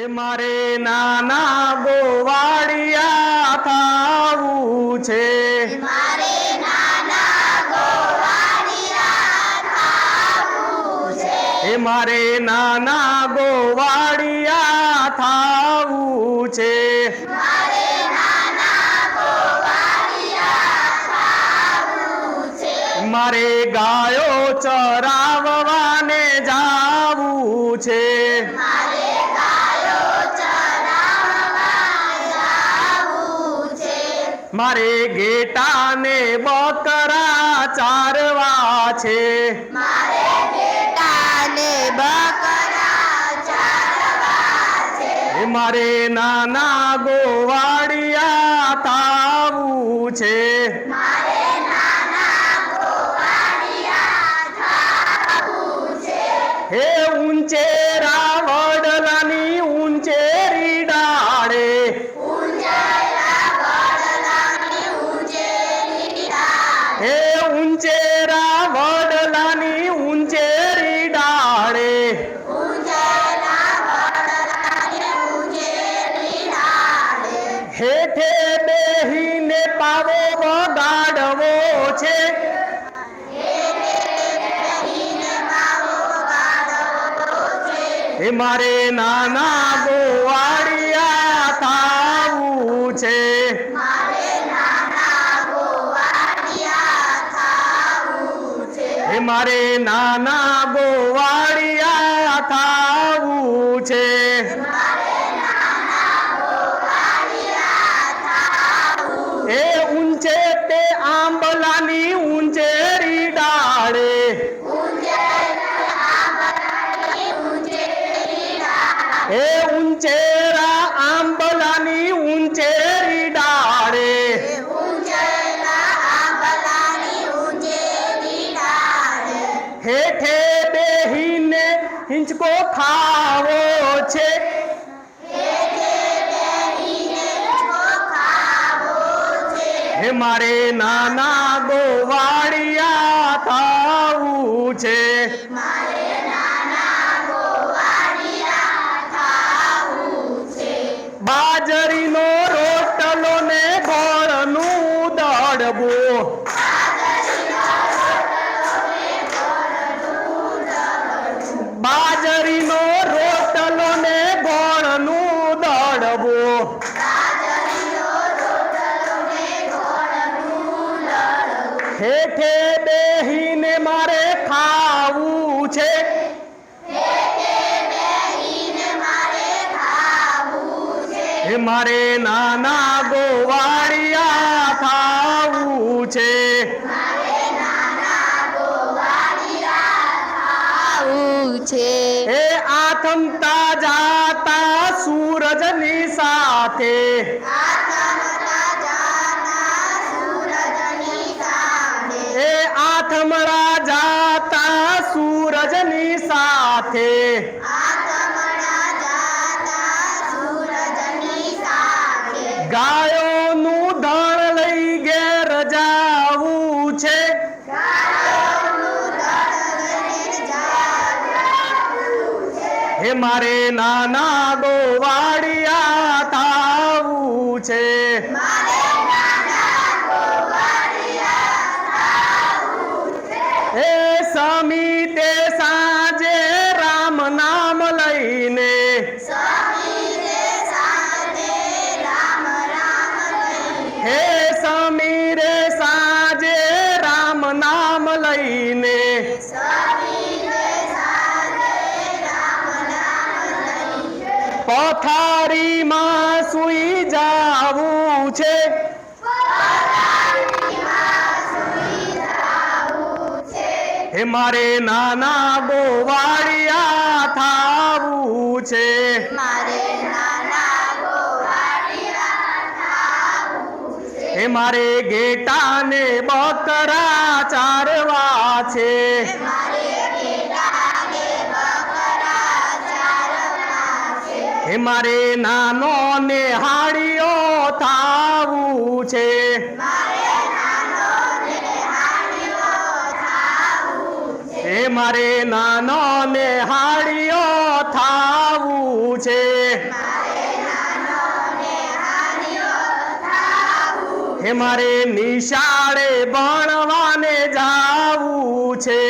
હે મારે નાના ગોવાળિયા થાવું છે. મારે નાના ગોવાળિયા થાવું છે. હે મારે નાના ગોવાળિયા થાવું છે. મારે નાના ગોવાળિયા થાવું છે. મારે ગાયો ચરાવવાને મારે ગેટાને બકરા ચારવા છે. મારે બેટાને બકરા ચારવા છે. મારે નાના ગોવાળિયા તાવું છે. મારે હે ઉંચેરા વડલાની ઉંચેરી ડાળે. હેઠે બેહીને પાવો વગાડવો છે. હે મારે નાના ગોવાળિયા થાવું છે. મારે નાના ગોવાળિયા થાવું છે. હેઠે બેહીને હિંચકો ખાવો છે. હે મારે નાના ગોવાળિયા થાવું છે. મારે હેઠે બેહીને મારે ખાવું છે. મારે ખાવું છે હે મારે નાના ગોવાળિયા ખાવું છે. હે આથમતા જાતા સૂરજની સાથે. આથમણા જાતા સૂરજની સાથે. ગાયોનું ધણ લઈ ઘેર જાવું છે. હે મારે નાના ગોવાડિયા થાવું છે. મારે પથારીમાં સુઈ જાવું છે. હે મારે નાના ગોવાળિયા થાવું છે. હે મારે ગેટાને બકરા ચારવા છે. હે મારે નાનો ને હાડીઓ થાવું છે. હે મારે નાનો ને હાડીઓ થાવું છે. હે મારે નિશાળે ભણવાને જાવું છે.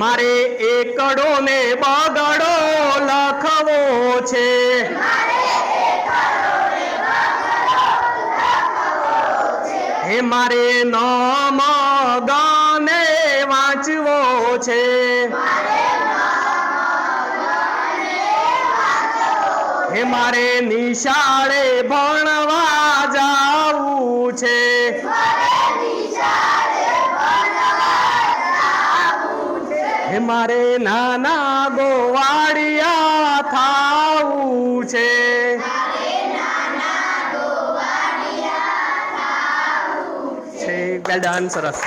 મારે એકડો ને બગડો લખવો છે. હે મારે નામ ગાને વાંચવો છે. હે મારે નિશાળે ભણવા જાવું છે. હે મારે નાના ગોવાળિયા થાવું છે. છે. વેલ ડન સરસ.